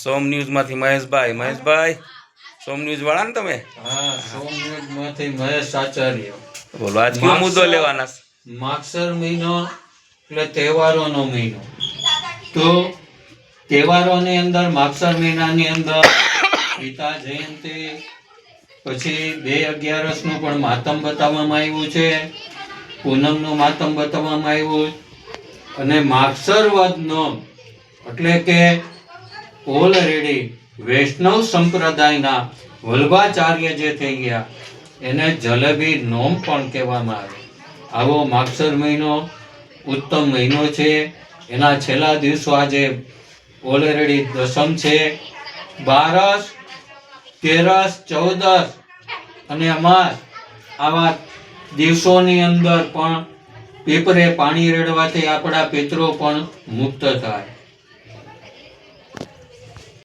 સોમ ન્યૂઝમાંથી મહેશભાઈ. મહેશભાઈ સોમ news વાળા ને તમે? હા સોમનાથમાંથી મહેશ આચાર્ય. બોલો આજ કયો મુદ્દો લેવાના છે? માગસર મહિનો એટલે તહેવારોનો મહિનો. તો તહેવારોની અંદર માગસર મહિનાની અંદર ગીતા જયંતિ પછી બે અગિયારસનું પણ માતમ બતાવવામાં આવ્યું છે. પૂનમનું માતમ બતાવવામાં આવ્યું અને માગસર વદનો એટલે કે ઓલરેડી વૈષ્ણવ સંપ્રદાયના વલ્ભાચાર્ય જે થઈ ગયા, એને જલેબી નોમ પણ કહેવામાં આવે. આવો માગસર મહિનો, ઉત્તમ મહિનો છે. એના છેલ્લા દિવસો આજે ઓલરેડી દસમ છે. બારસ, તેરસ, ચૌદસ અને અમાસ આવા દિવસોની અંદર પણ પીપરે પાણી રેડવાથી આપણા પિતરો પણ મુક્ત થાય.